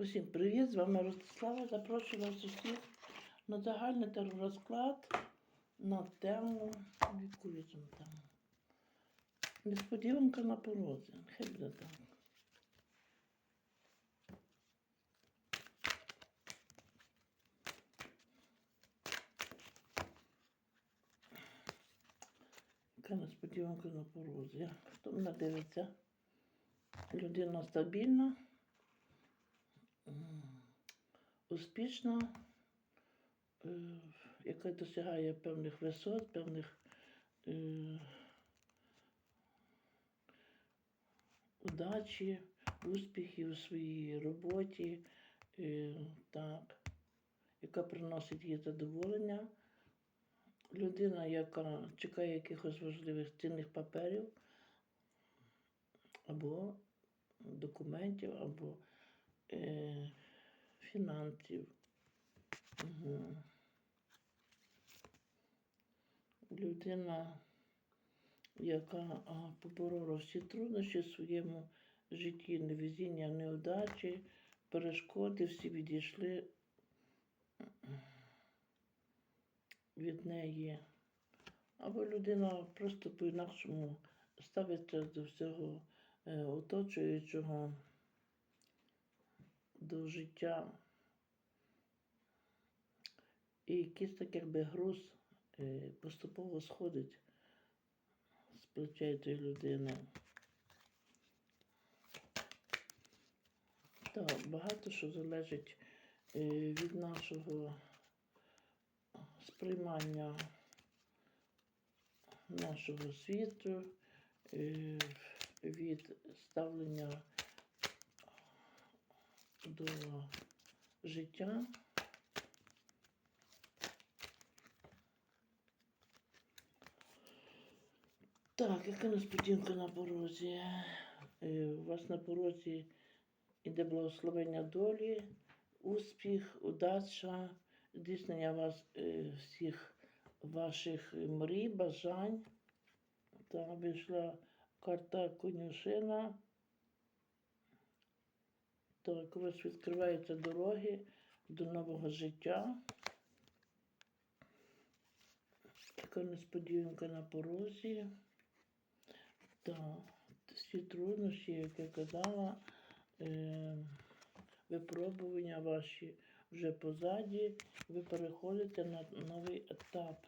Усім привіт! З вами Ростислава. Запрошую вас усіх на загальний теророзклад на тему. Яку візьмемо тему? Несподіванка на порозі. Хай буде так. Яка несподіванка на порозі? Хто мене дивиться? Людина стабільна. Успішна, е, яка досягає певних висот, певних е, удачі, успіхів у своїй роботі, е, так, яка приносить їй задоволення. Людина, яка чекає якихось важливих цінних паперів або документів, або фінансів. Угу. Людина, яка поборола всі труднощі в своєму житті, невезіння, неудачі, перешкоди, всі відійшли від неї. Або людина просто по-інакшому ставиться до всього е, оточуючого до життя. І якийсь так якби груз е, поступово сходить з плечей тієї людини. Так, багато що залежить е, від нашого сприймання нашого світу, е, від ставлення до життя. Так, яка несподіванка на порозі? Е, У вас на порозі іде благословення долі, успіх, удача, здійснення вас е, всіх ваших мрій, бажань. Там вийшла карта конюшина. Так, у вас відкриваються дороги до нового життя. Така несподіванка на порозі. Так, всі труднощі, як я казала, е, випробування ваші вже позаді, ви переходите на новий етап.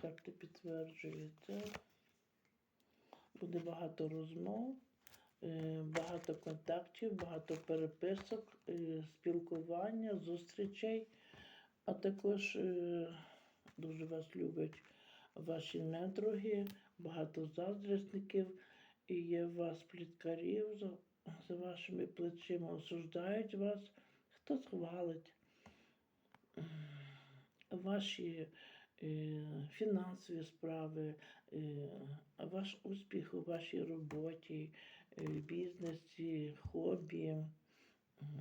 Карти підтверджується. Буде багато розмов, багато контактів, багато переписок, е, спілкування, зустрічей, а також е, дуже вас люблять ваші недруги, багато заздрісників, і є вас пліткарів за, за вашими плечима, осуждають вас, хтось хвалить. Ваші е, фінансові справи, е, ваш успіх у вашій роботі, е, бізнесі, хобі.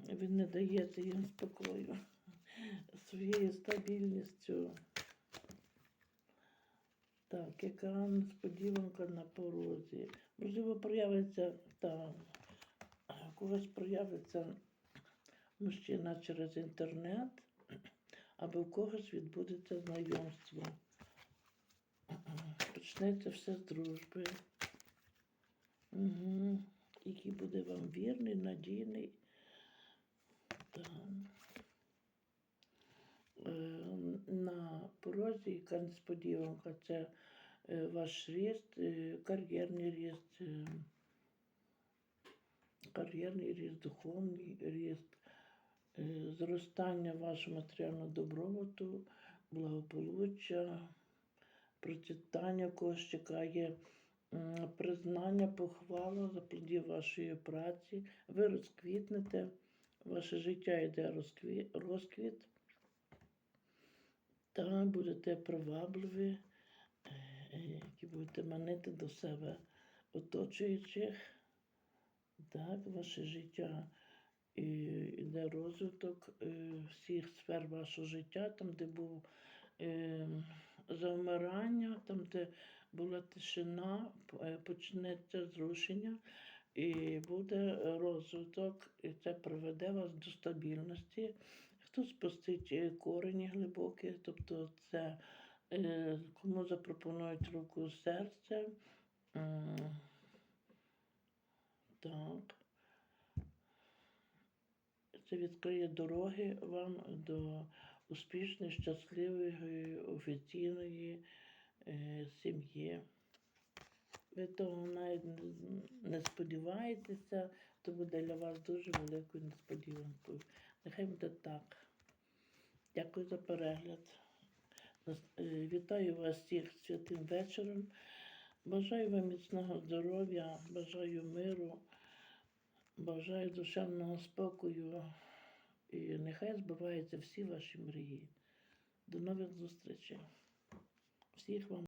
Ви не даєте їм спокою своєю стабільністю. Так, яка несподіванка на порозі. Можливо, проявиться та когось проявиться мужчина через інтернет, або в когось відбудеться знайомство. Почнеться все з дружби. Угу. Який буде вам вірний, надійний. Так. Е, на порозі, яка несподіванка, це е, ваш ріст, е, кар'єрний ріст, кар'єрний ріст, духовний ріст, зростання вашого матеріального добробуту, благополуччя, процвітання когось чекає. Признання, похвала за плодів вашої праці, ви розквітнете, ваше життя йде розквіт. Та будете привабливі, е, е, які будете манити до себе оточуючих. Так, ваше життя і йде розвиток е, всіх сфер вашого життя, там, де був е, завмирання, там, де була тишина, е, почнеться зрушення, і буде розвиток, і це приведе вас до стабільності. Хтось спустить е, корені глибокі, тобто це е, кому запропонують руку серця. Так. Це відкриє дороги вам до успішної, щасливої, офіційної сім'ї. Ви того навіть не- не сподіваєтеся, то буде для вас дуже великою несподіванкою. Нехай буде так. Дякую за перегляд. Е, Вітаю вас всіх святим вечором. Бажаю вам міцного здоров'я, бажаю миру, бажаю душевного спокою. І нехай збуваються всі ваші мрії. До нових зустрічей. Всіх вам.